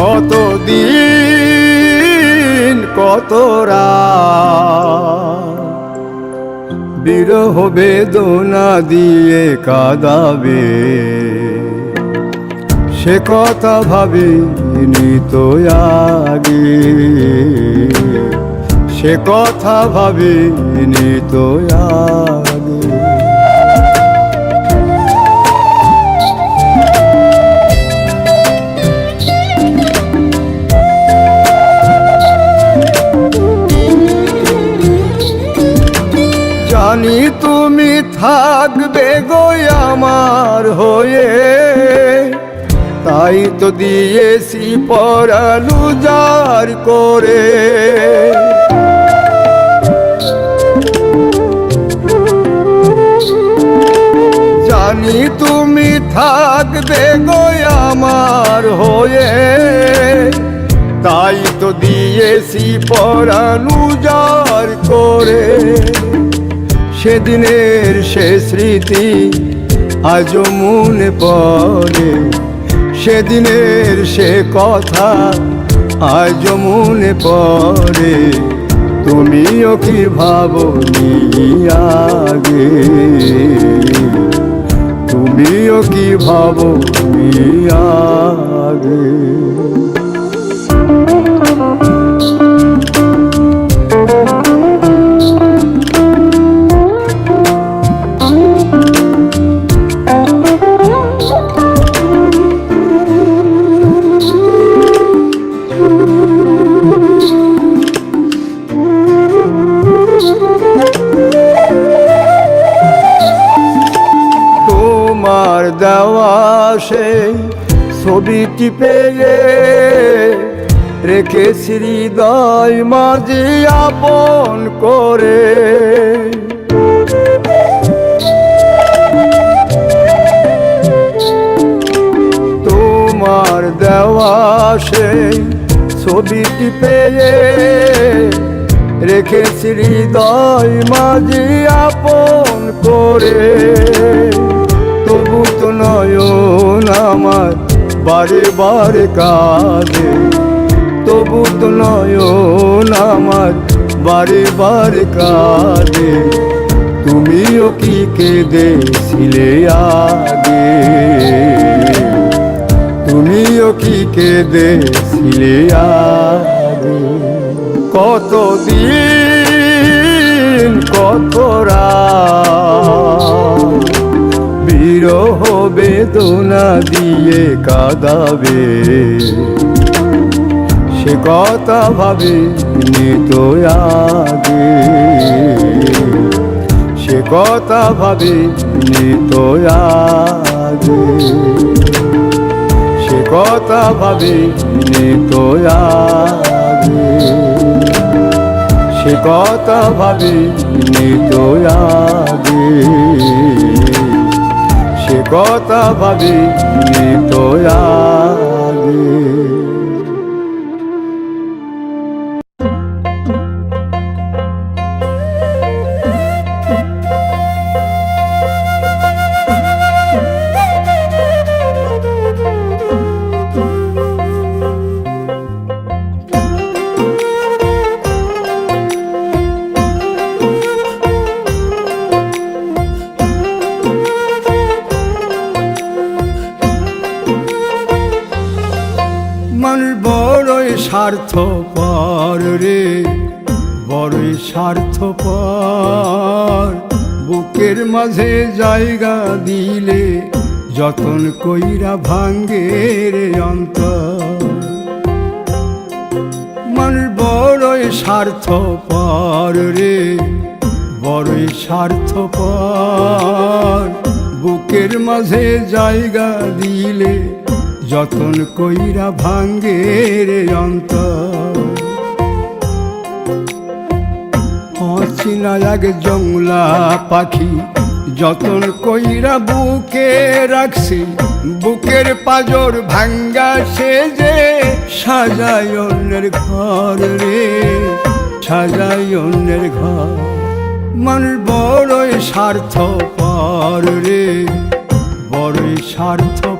কত দিন কত বিরহ বেদনা দিয়ে কাদাবে। সে কথা ভাবিনি তো আগে। সে কথা ভাবিনি তো আগে। জানি তুমি থাকবে গো আমার হয়ে। তাই তো দিয়েছি পরালু জার করে। জানি তুমি থাকবে গো আমার হয়ে। তাই তো দিয়েছি পরালু জার করে। সেদিনের সে স্মৃতি আজ মনে পড়ে। সেদিনের সে কথা আজ মনে পড়ে। তুমিও কি ভাবনি আগে? তুমিও কি ভাবনি আগে? ছবিটি পেয়ে রেখেছি হৃদয় মাঝে আপন করে। তোমার দেওয়া সেই ছবিটি পেয়ে রেখেছি হৃদয় মাঝে আপন করে। তবু তো নয়ন আমার বারে বারে কাঁদে। তবু তো নয়ন আমার বারে বারে কাঁদে। তুমিও কি কেঁদেছিলে আগে? তুমিও কি কেঁদেছিলে আগে? কত দিন কত রাত? বিরহ বেদনা দিয়ে কাঁদাবে। সে কথা ভাবে তো আগে। সে কথা ভাবে তো আগে। সে কথা ভাবে তো আগে। সে কথা ভাবে তো আগে। কথা ভাবি তো আগে স্বার্থপর রে, বড়ই স্বার্থপর। বুকের মাঝে জায়গা দিলে যতন কইরা ভাঙ্গে রে মানুষ বড়ই স্বার্থপর রে, বড়ই স্বার্থপর। বুকের মাঝে জায়গা দিলে যতন কইরা ভাঙ্গে রে অচিনা জংলা পাখি যতন কইরা বুকে রাখছি, বুকের পাজর ভাঙ্গা সে যে সাজায় অন্যের ঘর রে, সাজায় অন্যের ঘর। মানুষ বড়ই স্বার্থপর রে, বড়ই স্বার্থপর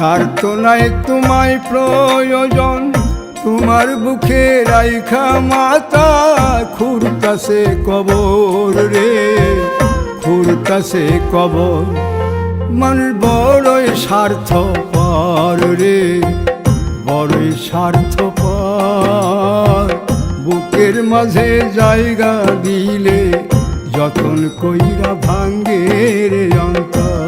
নাই তোমায় প্রয়োজন, তোমার বুকে রাইখা মাতা খুরতাছে কবর রে খুরতাছে কবর। মানুষ বড়ই স্বার্থ পর রে, বড়ই স্বার্থ পর বুকের মাঝে জায়গা দিলে যতন কইরা ভাঙ্গে রে অন্তর।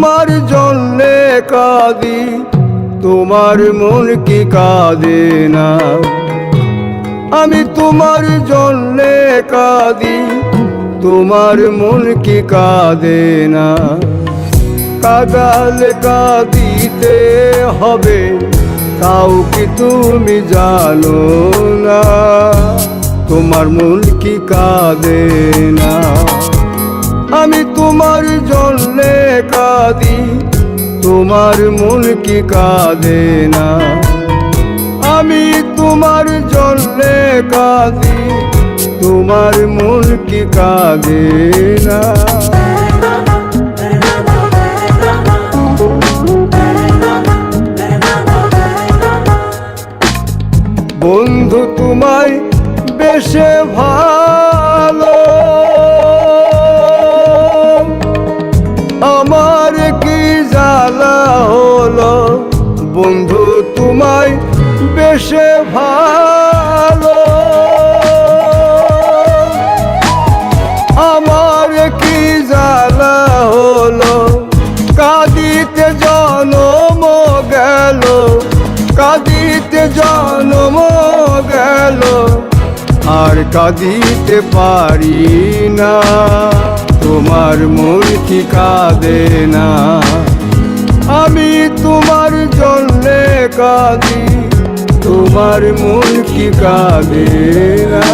তোমার জন্যে কাঁদি, তোমার মন কি কাঁদে না? আমি তোমার জন্যে কাঁদি, তোমার মন কি কাঁদে না? কাদাল কাঁদিতে হবে, তাও কি তুমি জানো না? তোমার মন কি কাঁদে না? আমি তোমার জন্যে কাঁদি, তোমার মন কি কাঁদে না। আমি তোমার জন্যে কাঁদি, তোমার মন কি কাঁদে না। বন্ধু তোমায় বেশে ভালো আর কাঁদিতে পারি না। তোমার কি কাঁদে না আমি তোমার জন্যে কাঁদি, তোমার কি কাঁদে না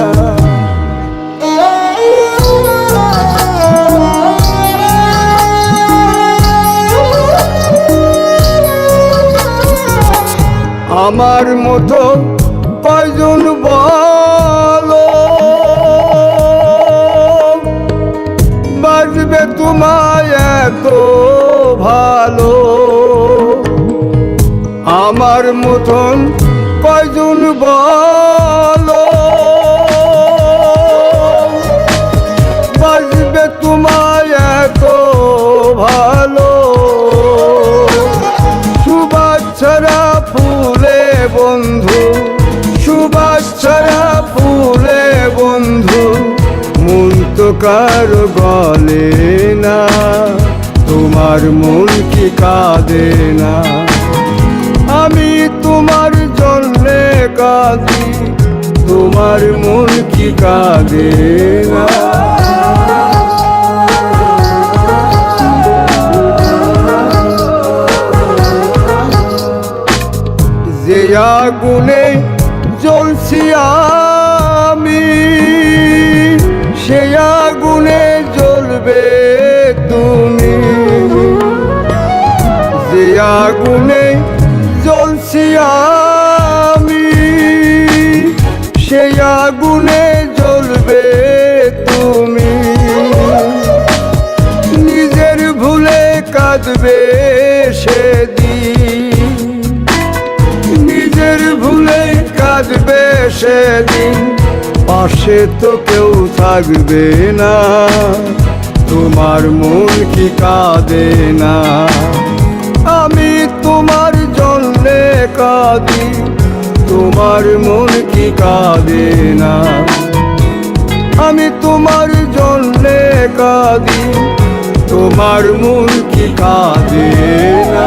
আমার মতো আমার মতন কয়জন বলো? বাজবে তোমায় এত ভালো। শুভেচ্ছারা ফুলে বন্ধু শুভেচ্ছারা ফুলে বন্ধু, মন তো কারও না, তোমার মন কি কাঁদে না। আমি তোমার জন্যে কাঁদি, তোমার মন কি কাঁদে আগুনে জ্বলছি আমি, সে আগুনে জ্বলবে তুমি। যে আগুনে আমি সে আগুনে জ্বলবে তুমি। নিজের ভুলে কাঁদবে সেদিন। নিজের ভুলে কাঁদবে সেদিন। পাশে তো কেউ থাকবে না, তোমার মন কি কাঁদে না। কাঁদি, তোমার মন কি কাঁদে না? আমি তোমার জন্যে কাঁদি, তোমার মন কি কাঁদে না?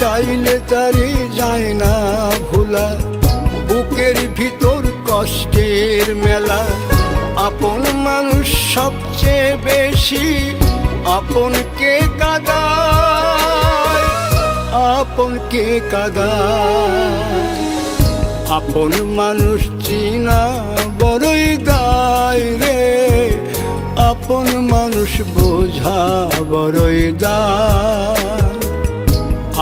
চাইলে তারে যায় না ভোলা। বুকের ভিতর কষ্টের মেলা। আপন মানুষ সবচেয়ে বেশি আপনকে কাদায়? আপনকে কাদায়? আপন মানুষ চিনা বড়ই দায় রে। আপন মানুষ বোঝা বড়ই দায়।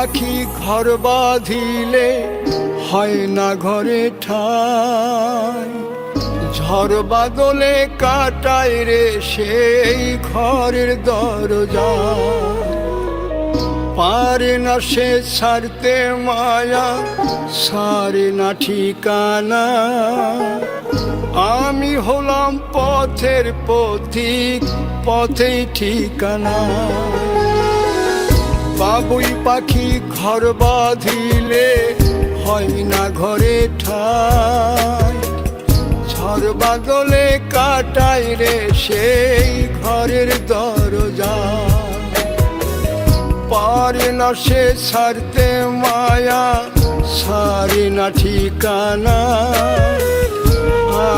পাখি ঘর বাঁধিলে হয় না ঘরে ঠাই। ঝড় বাদলে কাটায় রে সেই ঘরের দরজা। পারে না সে ছাড়তে মায়া, সারে না ঠিকানা। আমি হলাম পথের পথিক পথেই ঠিকানা। বাবুই পাখি ঘর বাঁধিলে হয় না ঘরে ঠাই। ঝড় বাদলে কাটাই রে সেই ঘরের দরজা। পারে না সে ছাড়তে মায়া, সারে না ঠিকানা।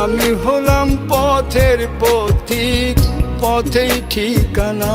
আমি হলাম পথের পথিক পথেই ঠিকানা।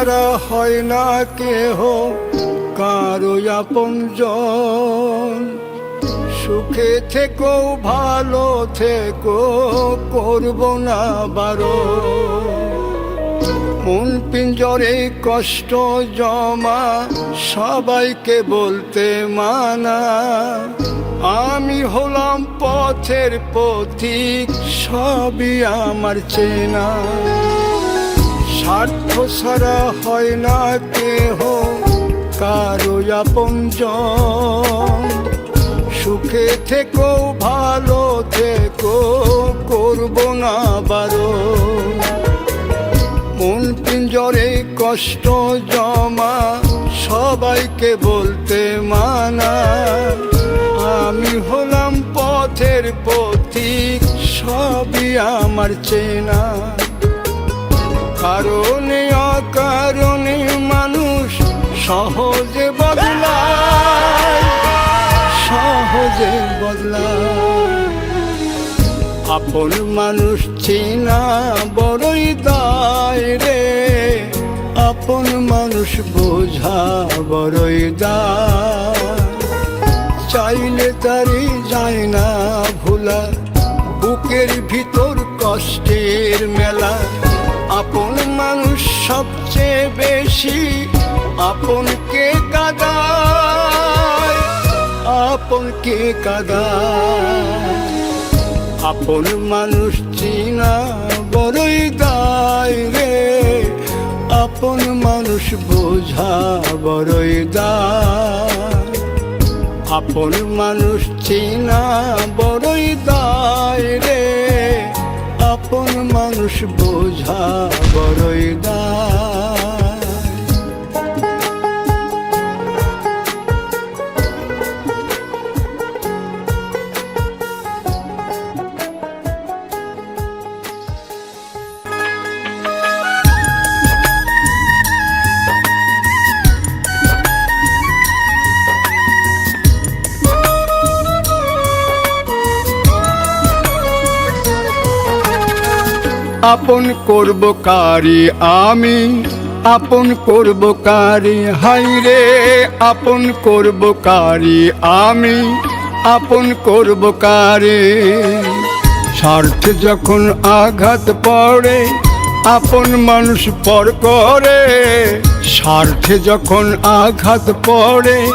ছাড়া হয় না কেহ কারও আপন সুখে থেকো, ভালো থেকো, করব না বারো। মন পিঞ্জরে কষ্ট জমা, সবাইকে বলতে মানা। আমি হলাম পথের পথিক, সবই আমার চেনা। স্বার্থ ছাড়া হয় না কেহ কারও আপন সুখে থেকো, ভালো থেকো, করব না বারো। মন পিঞ্জরে কষ্ট জমা, সবাইকে বলতে মানা। আমি হলাম পথের পথিক, সবই আমার চেনা। কারণে অকারণে মানুষ সহজে বদলায় সহজে বদলায়। আপন মানুষ চেনা বড়ই দায় রে, আপন মানুষ বোঝা বড়ই দায়। চাইলে তারি যায় না ভোলা, বুকের ভিতর কষ্টের মেলা। আপন মানুষ সবচেয়ে বেশি আপনকে কাদায়? আপনকে কাদায়? আপন মানুষ চিনা বড়ই দায় রে। আপন মানুষ বোঝা বড়ই দায়। আপন মানুষ চিনা বড়ই দায় রে। আপন মানুষ বোঝা বড়ই দায় আপন করব কারি আমি, আপন করব কারি হাই রে আপন করব কারি আমি, আপন করব কারে। স্বার্থে যখন আঘাত পড়ে, আপন মানুষ পর করে। স্বার্থে যখন আঘাত পড়ে,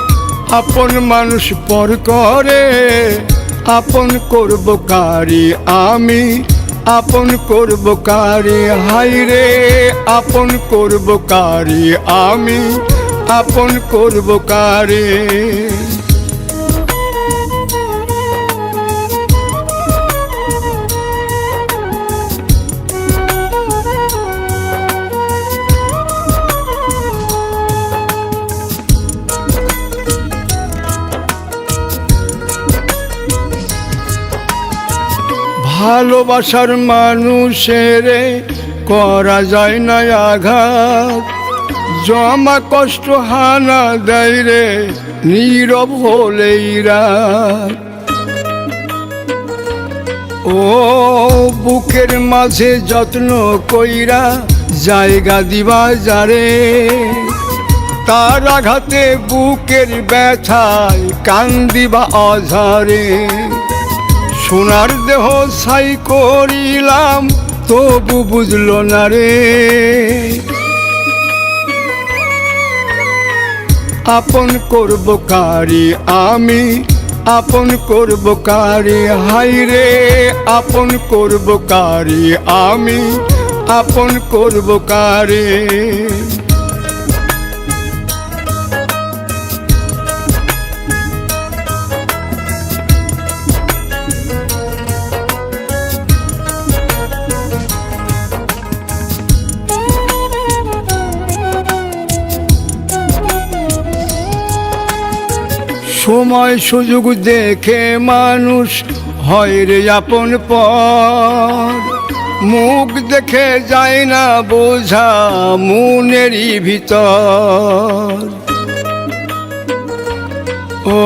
আপন মানুষ পর করে। আপন করব কারি আমি আপন করব কারি? হাই রে আপন করব কারি? আমি আপন করব কারে? ভালোবাসার মানুষের করা যায় না আঘাত। জমা কষ্ট হানা দেয় রে, নীরব রাত। ও বুকের মাঝে যত্ন কইরা জায়গা দিবা যারে। তার আঘাতে বুকের ব্যথায় কান্দিবা অঝারে। সোনার দেহ ছাই করিলাম, তবু বুঝলো না রে। আপন করব কারি আমি, আপন করব কারি হাই রে। আপন করব কারি আমি, আপন করব কারি। সময় সুযোগ দেখে মানুষ হয় রে আপন পর। মুখ দেখে যায় না বোঝা মনেরই ভিতর। ও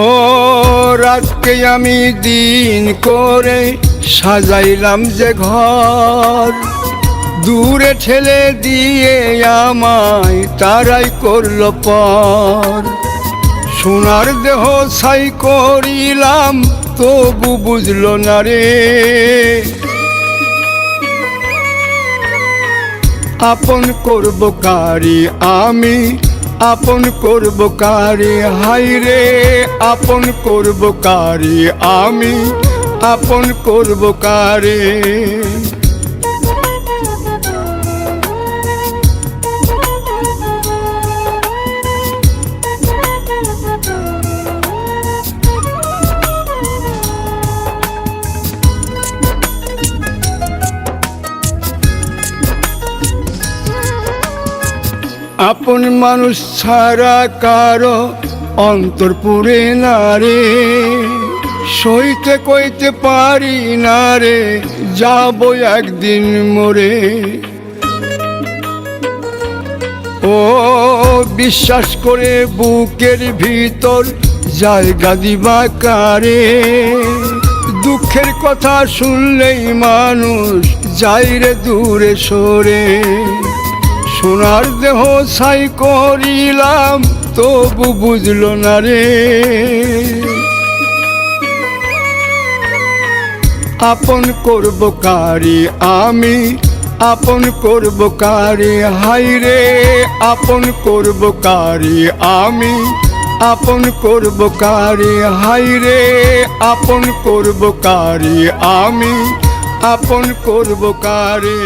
রাতকে আমি দিন করে সাজাইলাম যে ঘর। দূরে ঠেলে দিয়ে আমায় তারাই করল পর। সোনার দেহ ছাই করিলাম, তবু বুঝলো না রে। আপন করব কারি আমি, আপন করব কারি হাই রে। আপন করব কারি আমি, আপন করব কারি। আপন মানুষ ছাড়া কারও অন্তর পুরে না রে। সইতে কইতে পারি না রে, যাব একদিন মরে। ও, বিশ্বাস করে বুকের ভিতর জায়গা দিবা কারে। দুঃখের কথা শুনলেই মানুষ যাই রে দূরে সরে। সোনার দেহ ছাই করিলাম, তবু বুঝলো না রে। আপন করব কারি আমি, আপন করব কারি হাই রে। আপন করব কারি আমি, আপন করব কারি হাই রে। আপন করব কারি আমি, আপন করব কারি